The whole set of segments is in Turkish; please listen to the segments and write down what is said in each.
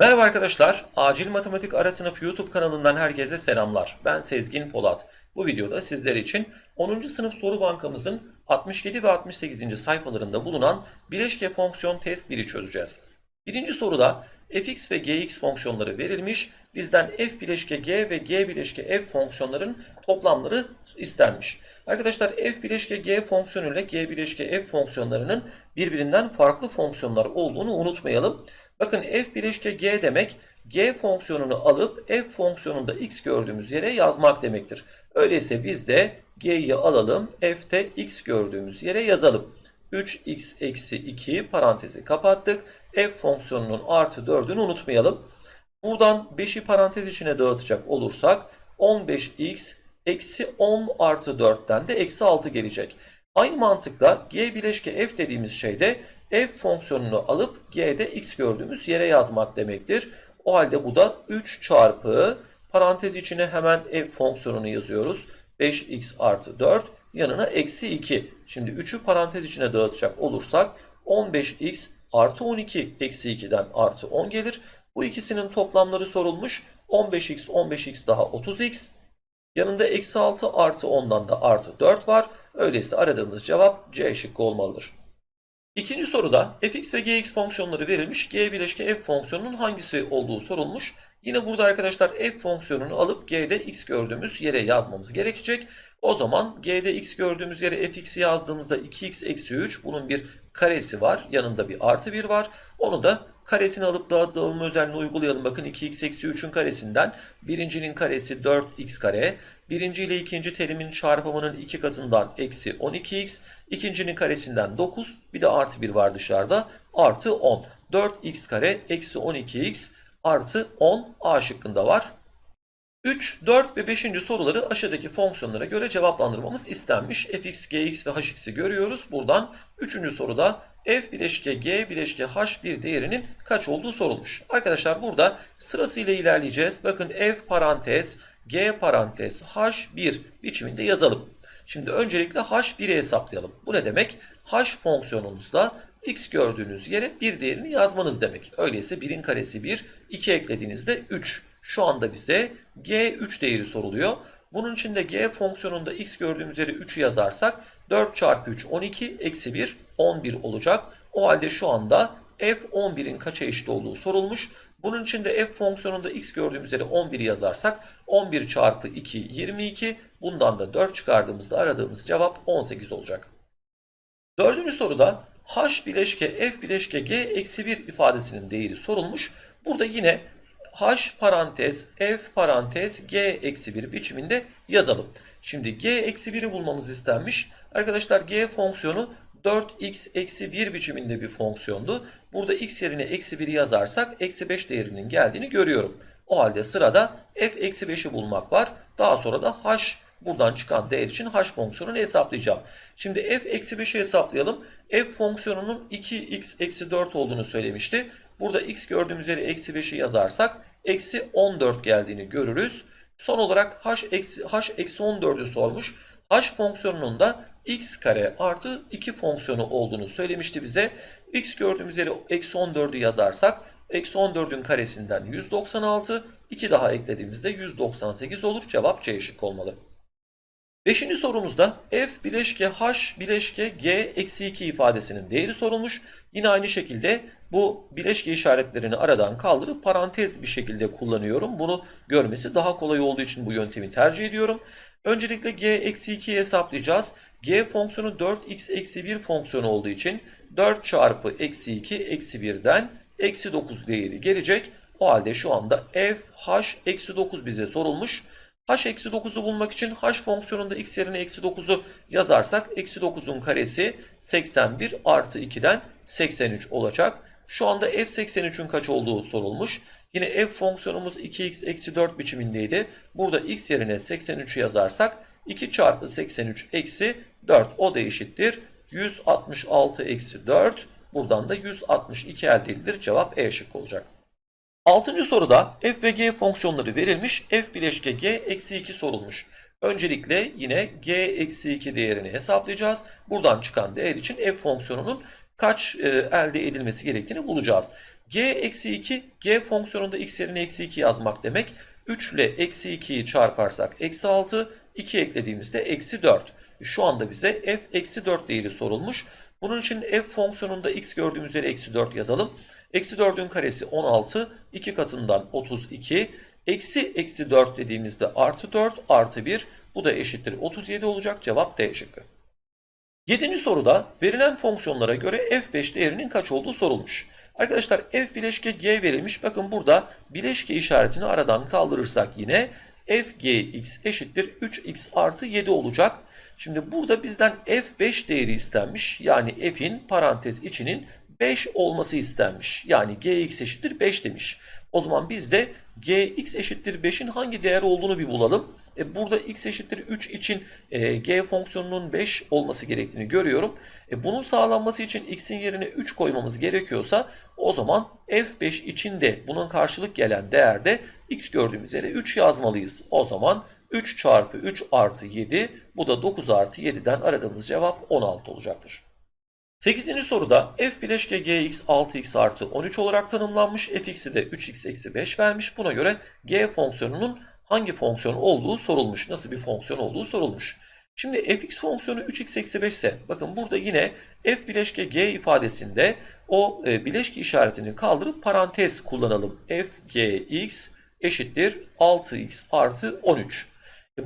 Merhaba arkadaşlar, Acil Matematik Ara Sınıf YouTube kanalından herkese selamlar. Ben Sezgin Polat. Bu videoda sizler için 10. sınıf soru bankamızın 67 ve 68. sayfalarında bulunan bileşke fonksiyon test 1'i çözeceğiz. Birinci soruda fx ve gx fonksiyonları verilmiş. Bizden f bileşke g ve g bileşke f fonksiyonların toplamları istenmiş. Arkadaşlar f bileşke g fonksiyonu ile g bileşke f fonksiyonlarının birbirinden farklı fonksiyonlar olduğunu unutmayalım. Bakın f bileşke g demek g fonksiyonunu alıp f fonksiyonunda x gördüğümüz yere yazmak demektir. Öyleyse biz de g'yi alalım f'te x gördüğümüz yere yazalım. 3x eksi 2 parantezi kapattık. f fonksiyonunun artı 4'ünü unutmayalım. Buradan 5'i parantez içine dağıtacak olursak 15x eksi 10 artı 4'ten de eksi 6 gelecek. Aynı mantıkla g bileşke f dediğimiz şey de f fonksiyonunu alıp g'de x gördüğümüz yere yazmak demektir. O halde bu da 3 çarpı parantez içine hemen f fonksiyonunu yazıyoruz. 5x artı 4 yanına eksi 2. Şimdi 3'ü parantez içine dağıtacak olursak 15x artı 12 eksi 2'den artı 10 gelir. Bu ikisinin toplamları sorulmuş. 15x 15x daha 30x. Yanında eksi 6 artı 10'dan da artı 4 var. Öyleyse aradığımız cevap C şıkkı olmalıdır. İkinci soruda fx ve gx fonksiyonları verilmiş. g bileşke f fonksiyonunun hangisi olduğu sorulmuş. Yine burada arkadaşlar f fonksiyonunu alıp g'de x gördüğümüz yere yazmamız gerekecek. O zaman g'de x gördüğümüz yere fx'i yazdığımızda 2x eksi 3 bunun bir karesi var. Yanında bir artı 1 var. Onu da karesini alıp dağıt dağılma özelliğini uygulayalım. Bakın 2x eksi 3'ün karesinden birincinin karesi 4x kare. Birinci ile ikinci terimin çarpımının iki katından eksi 12x. ikincinin karesinden 9. Bir de artı 1 var dışarıda. Artı 10. 4x kare eksi 12x artı 10 A şıkkında var. 3, 4 ve 5. soruları aşağıdaki fonksiyonlara göre cevaplandırmamız istenmiş. fx, gx ve hx'i görüyoruz. Buradan 3. soruda f bileşke g bileşke h1 değerinin kaç olduğu sorulmuş. Arkadaşlar burada sırasıyla ilerleyeceğiz. Bakın f parantez, g parantez, h1 biçiminde yazalım. Şimdi öncelikle h1'i hesaplayalım. Bu ne demek? h fonksiyonunuzda x gördüğünüz yere bir değerini yazmanız demek. Öyleyse 1'in karesi 1, 2 eklediğinizde 3. Şu anda bize g3 değeri soruluyor. Bunun için de g fonksiyonunda x gördüğümüz yere 3'ü yazarsak 4 çarpı 3 12 eksi 1 11 olacak. O halde şu anda f 11'in kaça eşit olduğu sorulmuş. Bunun için de f fonksiyonunda x gördüğümüz yere 11'i yazarsak 11 çarpı 2 22 bundan da 4 çıkardığımızda aradığımız cevap 18 olacak. Dördüncü soruda h bileşke f bileşke g eksi 1 ifadesinin değeri sorulmuş. Burada yine h parantez f parantez g eksi 1 biçiminde yazalım. Şimdi g eksi 1'i bulmamız istenmiş. Arkadaşlar g fonksiyonu 4x eksi 1 biçiminde bir fonksiyondu. Burada x yerine eksi 1'i yazarsak eksi 5 değerinin geldiğini görüyorum. O halde sırada f eksi 5'i bulmak var. Daha sonra da h buradan çıkan değer için h fonksiyonunu hesaplayacağım. Şimdi f eksi 5'i hesaplayalım. f fonksiyonunun 2x eksi 4 olduğunu söylemişti. Burada x gördüğümüz yere eksi 5'i yazarsak eksi 14 geldiğini görürüz. Son olarak h eksi, h eksi 14'ü sormuş. h fonksiyonunun da x kare artı 2 fonksiyonu olduğunu söylemişti bize. x gördüğümüz yere eksi 14'ü yazarsak eksi 14'ün karesinden 196. 2 daha eklediğimizde 198 olur. Cevap C şık olmalı. Beşinci sorumuzda f bileşke h bileşke g eksi 2 ifadesinin değeri sorulmuş. Yine aynı şekilde bu bileşke işaretlerini aradan kaldırıp parantez bir şekilde kullanıyorum. Bunu görmesi daha kolay olduğu için bu yöntemi tercih ediyorum. Öncelikle g eksi 2'yi hesaplayacağız. G fonksiyonu 4x eksi 1 fonksiyonu olduğu için 4 çarpı eksi 2 eksi 1'den eksi 9 değeri gelecek. O halde şu anda f h eksi 9 bize sorulmuş. h eksi 9'u bulmak için h fonksiyonunda x yerine eksi 9'u yazarsak eksi 9'un karesi 81 artı 2'den 83 olacak. Şu anda f 83'ün kaç olduğu sorulmuş. Yine f fonksiyonumuz 2x eksi 4 biçimindeydi. Burada x yerine 83'ü yazarsak 2 çarpı 83 eksi 4 o da eşittir. 166 eksi 4 buradan da 162 elde edilir. Cevap E şık olacak. Altıncı soruda f ve g fonksiyonları verilmiş. f bileşke g eksi 2 sorulmuş. Öncelikle yine g eksi 2 değerini hesaplayacağız. Buradan çıkan değer için f fonksiyonunun kaç e, elde edilmesi gerektiğini bulacağız. g eksi 2 g fonksiyonunda x yerine eksi 2 yazmak demek. 3 ile eksi 2'yi çarparsak eksi 6 2 eklediğimizde eksi 4. Şu anda bize f eksi 4 değeri sorulmuş. Bunun için f fonksiyonunda x gördüğümüz yere eksi 4 yazalım. Eksi 4'ün karesi 16. 2 katından 32. Eksi eksi 4 dediğimizde artı 4 artı 1. Bu da eşittir 37 olacak. Cevap D şıkkı. Yedinci soruda verilen fonksiyonlara göre f5 değerinin kaç olduğu sorulmuş. Arkadaşlar f bileşke g verilmiş. Bakın burada bileşke işaretini aradan kaldırırsak yine fgx eşittir 3x artı 7 olacak. Şimdi burada bizden f5 değeri istenmiş. Yani f'in parantez içinin 5 olması istenmiş. Yani gx eşittir 5 demiş. O zaman biz de gx eşittir 5'in hangi değer olduğunu bir bulalım. E burada x eşittir 3 için e, g fonksiyonunun 5 olması gerektiğini görüyorum. E, bunun sağlanması için x'in yerine 3 koymamız gerekiyorsa o zaman f5 için de bunun karşılık gelen değerde x gördüğümüz yere 3 yazmalıyız. O zaman 3 çarpı 3 artı 7 bu da 9 artı 7'den aradığımız cevap 16 olacaktır. 8. soruda f bileşke gx 6x artı 13 olarak tanımlanmış. fx'i de 3x eksi 5 vermiş. Buna göre g fonksiyonunun hangi fonksiyon olduğu sorulmuş. Nasıl bir fonksiyon olduğu sorulmuş. Şimdi fx fonksiyonu 3x eksi 5 ise bakın burada yine f bileşke g ifadesinde o e, bileşke işaretini kaldırıp parantez kullanalım. f gx eşittir 6x artı 13.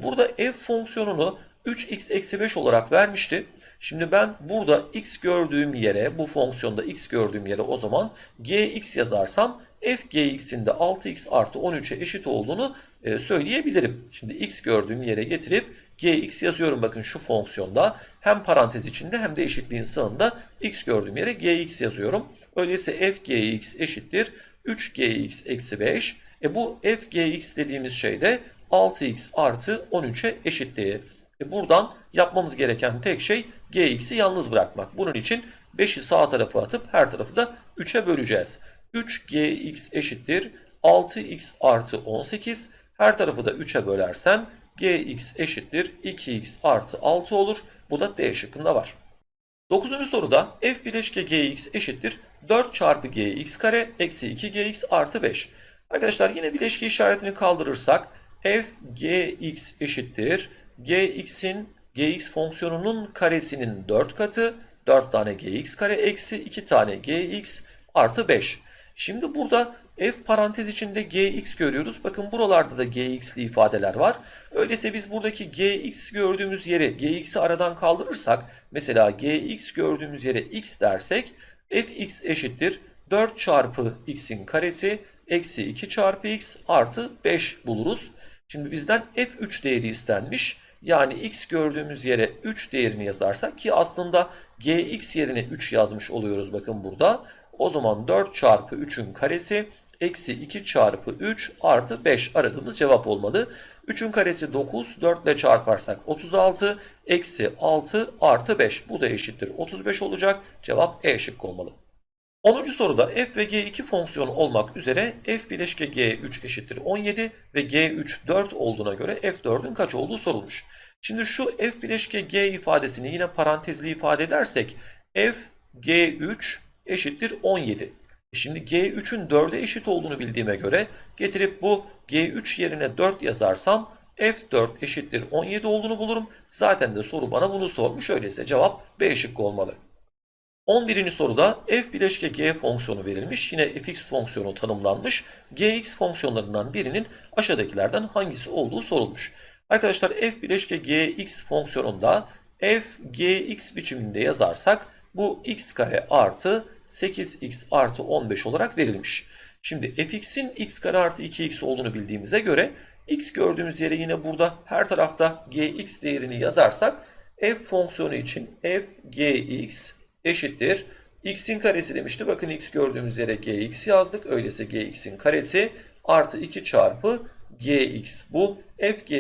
Burada f fonksiyonunu 3x eksi 5 olarak vermişti. Şimdi ben burada x gördüğüm yere bu fonksiyonda x gördüğüm yere o zaman gx yazarsam f gx'in de 6x artı 13'e eşit olduğunu e, söyleyebilirim. Şimdi x gördüğüm yere getirip gx yazıyorum bakın şu fonksiyonda hem parantez içinde hem de eşitliğin sağında x gördüğüm yere gx yazıyorum. Öyleyse f gx eşittir 3gx eksi 5. E bu f gx dediğimiz şey de 6x artı 13'e eşit değer. E buradan yapmamız gereken tek şey gx'i yalnız bırakmak. Bunun için 5'i sağ tarafa atıp her tarafı da 3'e böleceğiz. 3gx eşittir 6x artı 18. Her tarafı da 3'e bölersem gx eşittir 2x artı 6 olur. Bu da D şıkkında var. 9. soruda f bileşke gx eşittir 4 çarpı gx kare eksi 2gx artı 5. Arkadaşlar yine bileşke işaretini kaldırırsak f gx eşittir gx'in gx fonksiyonunun karesinin 4 katı 4 tane gx kare eksi 2 tane gx artı 5. Şimdi burada f parantez içinde gx görüyoruz. Bakın buralarda da gx'li ifadeler var. Öyleyse biz buradaki gx gördüğümüz yere gx'i aradan kaldırırsak mesela gx gördüğümüz yere x dersek fx eşittir 4 çarpı x'in karesi eksi 2 çarpı x artı 5 buluruz. Şimdi bizden f3 değeri istenmiş. Yani x gördüğümüz yere 3 değerini yazarsak ki aslında gx yerine 3 yazmış oluyoruz bakın burada. O zaman 4 çarpı 3'ün karesi eksi 2 çarpı 3 artı 5 aradığımız cevap olmalı. 3'ün karesi 9, 4 ile çarparsak 36, eksi 6 artı 5. Bu da eşittir 35 olacak. Cevap E şıkkı olmalı. 10. soruda f ve g2 fonksiyonu olmak üzere f bileşke g3 eşittir 17 ve g3 4 olduğuna göre f4'ün kaç olduğu sorulmuş. Şimdi şu f bileşke g ifadesini yine parantezli ifade edersek f g3 eşittir 17. Şimdi g3'ün 4'e eşit olduğunu bildiğime göre getirip bu g3 yerine 4 yazarsam f4 eşittir 17 olduğunu bulurum. Zaten de soru bana bunu sormuş. Öyleyse cevap B şıkkı olmalı. 11. soruda f bileşke g fonksiyonu verilmiş. Yine fx fonksiyonu tanımlanmış. gx fonksiyonlarından birinin aşağıdakilerden hangisi olduğu sorulmuş. Arkadaşlar f bileşke gx fonksiyonunda f gx biçiminde yazarsak bu x kare artı 8x artı 15 olarak verilmiş. Şimdi fx'in x kare artı 2x olduğunu bildiğimize göre x gördüğümüz yere yine burada her tarafta gx değerini yazarsak f fonksiyonu için f gx eşittir. x'in karesi demişti. Bakın x gördüğümüz yere gx yazdık. Öyleyse gx'in karesi artı 2 çarpı gx. Bu fg,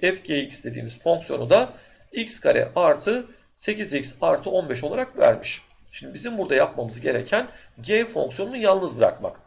fgx dediğimiz fonksiyonu da x kare artı 8x artı 15 olarak vermiş. Şimdi bizim burada yapmamız gereken g fonksiyonunu yalnız bırakmak.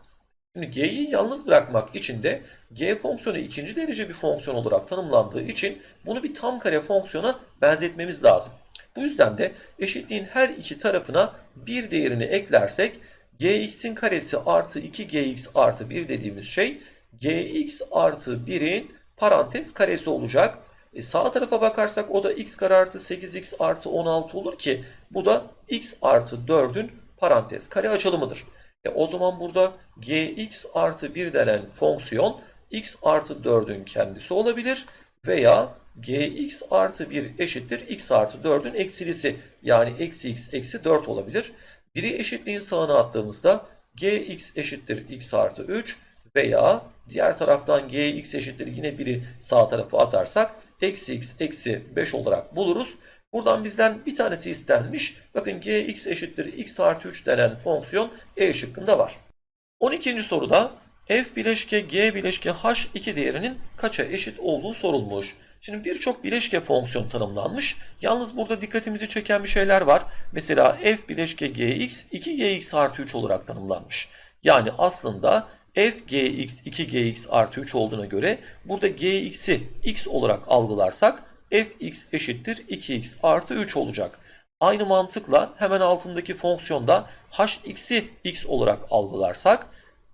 Şimdi g'yi yalnız bırakmak için de g fonksiyonu ikinci derece bir fonksiyon olarak tanımlandığı için bunu bir tam kare fonksiyona benzetmemiz lazım. Bu yüzden de eşitliğin her iki tarafına bir değerini eklersek gx'in karesi artı 2gx artı 1 dediğimiz şey gx artı 1'in parantez karesi olacak. E sağ tarafa bakarsak o da x kare artı 8x artı 16 olur ki bu da x artı 4'ün parantez kare açılımıdır. E o zaman burada gx artı 1 denen fonksiyon x artı 4'ün kendisi olabilir veya gx artı 1 eşittir x artı 4'ün eksilisi yani eksi x eksi 4 olabilir. Biri eşitliğin sağına attığımızda gx eşittir x artı 3 veya diğer taraftan gx eşittir yine biri sağ tarafa atarsak eksi x eksi 5 olarak buluruz. Buradan bizden bir tanesi istenmiş. Bakın gx eşittir x artı 3 denen fonksiyon E şıkkında var. 12. soruda f bileşke g bileşke h2 değerinin kaça eşit olduğu sorulmuş. Şimdi birçok bileşke fonksiyon tanımlanmış. Yalnız burada dikkatimizi çeken bir şeyler var. Mesela f bileşke gx 2gx artı 3 olarak tanımlanmış. Yani aslında f gx 2gx artı 3 olduğuna göre burada gx'i x olarak algılarsak fx eşittir 2x artı 3 olacak. Aynı mantıkla hemen altındaki fonksiyonda hx'i x olarak algılarsak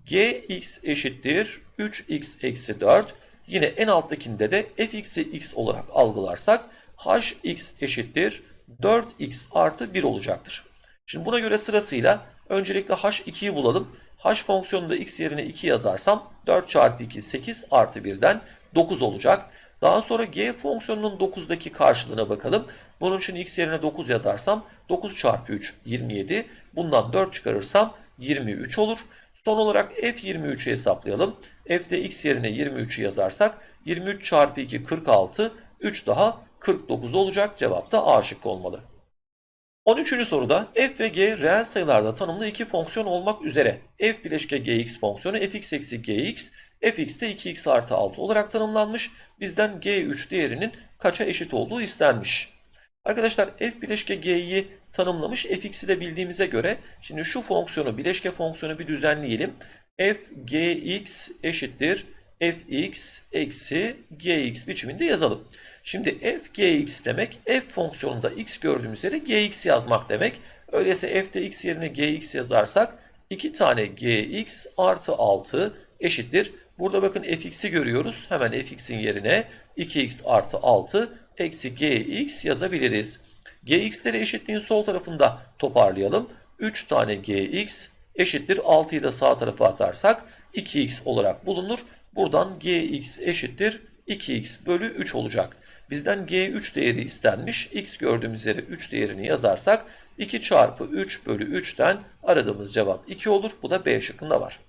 gx eşittir 3x eksi 4. Yine en alttakinde de fx'i x olarak algılarsak hx eşittir 4x artı 1 olacaktır. Şimdi buna göre sırasıyla öncelikle h2'yi bulalım. h fonksiyonunda x yerine 2 yazarsam 4 çarpı 2 8 artı 1'den 9 olacak. Daha sonra g fonksiyonunun 9'daki karşılığına bakalım. Bunun için x yerine 9 yazarsam 9 çarpı 3 27. Bundan 4 çıkarırsam 23 olur. Son olarak f23'ü hesaplayalım. f'de x yerine 23'ü yazarsak 23 çarpı 2 46. 3 daha 49 olacak. Cevap da A şıkkı olmalı. 13. soruda f ve g reel sayılarda tanımlı iki fonksiyon olmak üzere f bileşke gx fonksiyonu fx eksi gx fx'te 2x artı 6 olarak tanımlanmış. Bizden g3 değerinin kaça eşit olduğu istenmiş. Arkadaşlar f bileşke g'yi tanımlamış. fx'i de bildiğimize göre şimdi şu fonksiyonu bileşke fonksiyonu bir düzenleyelim. f gx eşittir fx eksi gx biçiminde yazalım. Şimdi f gx demek f fonksiyonunda x gördüğümüz yere gx yazmak demek. Öyleyse f'de x yerine gx yazarsak 2 tane gx artı 6 eşittir. Burada bakın fx'i görüyoruz. Hemen fx'in yerine 2x artı 6 eksi gx yazabiliriz. gx'leri eşitliğin sol tarafında toparlayalım. 3 tane gx eşittir 6'yı da sağ tarafa atarsak 2x olarak bulunur. Buradan gx eşittir 2x bölü 3 olacak. Bizden g3 değeri istenmiş. x gördüğümüz yere 3 değerini yazarsak 2 çarpı 3 bölü 3'ten aradığımız cevap 2 olur. Bu da B şıkkında var.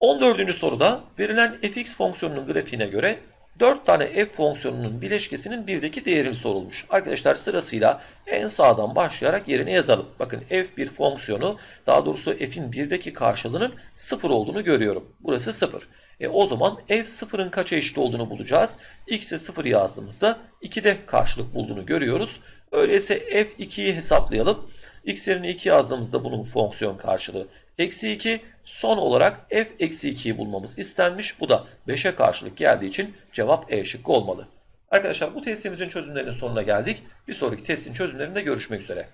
14. soruda verilen fx fonksiyonunun grafiğine göre 4 tane f fonksiyonunun bileşkesinin birdeki değerini sorulmuş. Arkadaşlar sırasıyla en sağdan başlayarak yerine yazalım. Bakın f1 fonksiyonu daha doğrusu f'in birdeki karşılığının 0 olduğunu görüyorum. Burası 0. E o zaman f sıfırın kaça eşit olduğunu bulacağız. x'e 0 yazdığımızda 2'de karşılık bulduğunu görüyoruz. Öyleyse f2'yi hesaplayalım. x yerine 2 yazdığımızda bunun fonksiyon karşılığı eksi 2. Son olarak f eksi 2'yi bulmamız istenmiş. Bu da 5'e karşılık geldiği için cevap E şıkkı olmalı. Arkadaşlar bu testimizin çözümlerinin sonuna geldik. Bir sonraki testin çözümlerinde görüşmek üzere.